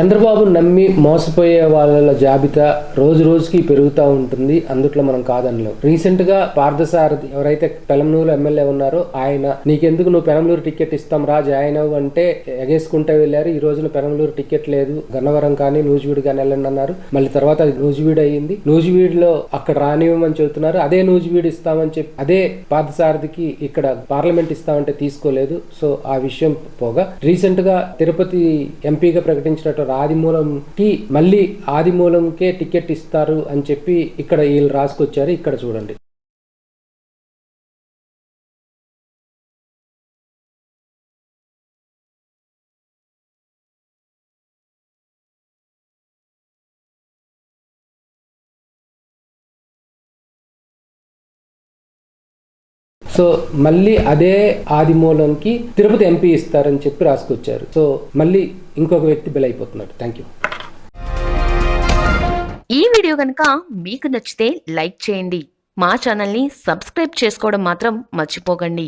చంద్రబాబు నమ్మి మోసపోయే వాళ్ళ జాబితా రోజు రోజుకి పెరుగుతూ ఉంటుంది. అందుట్లో మనం కాదనలేం. రీసెంట్గా పార్థసారథి ఎవరైతే పెలంనూరు ఎమ్మెల్యే ఉన్నారో ఆయన నీకెందుకు నువ్వు పెనంలూరు టికెట్ ఇస్తాం రా జాయిన్ అవ్వు అంటే ఎగేసుకుంటే వెళ్ళారు. ఈ రోజున పెనంలూరు టికెట్ లేదు. గన్నవరం కానీ నూజివీడు కానీ వెళ్ళండి అన్నారు. మళ్ళీ తర్వాత అది నూజివీడు అయ్యింది. నూజివీడులో అక్కడ రానివ్వమని చెబుతున్నారు. అదే నూజివీడు ఇస్తామని చెప్పి అదే పార్థసారథికి ఇక్కడ పార్లమెంట్ ఇస్తామంటే తీసుకోలేదు. సో ఆ విషయం పోగా. రీసెంట్గా తిరుపతి ఎంపీగా ప్రకటించినట్టు ఆదిమూలంకి మళ్ళీ ఆదిమూలంకే టికెట్ ఇస్తారు అని చెప్పి ఇక్కడ వీళ్ళు రాసుకొచ్చారు. ఇక్కడ చూడండి. సో మళ్ళీ అదే ఆదిమూలంకి తిరుపతి ఎంపీ ఇస్తారని చెప్పి రాసుకొచ్చారు. సో మళ్ళీ ఇంకొక వ్యక్తి బిల్ అయిపోతున్నాడు థ్యాంక్ యూ ఈ వీడియో కనుక మీకు నచ్చితే లైక్ చేయండి. మా ఛానల్ని సబ్స్క్రైబ్ చేసుకోవడం మాత్రం మర్చిపోకండి.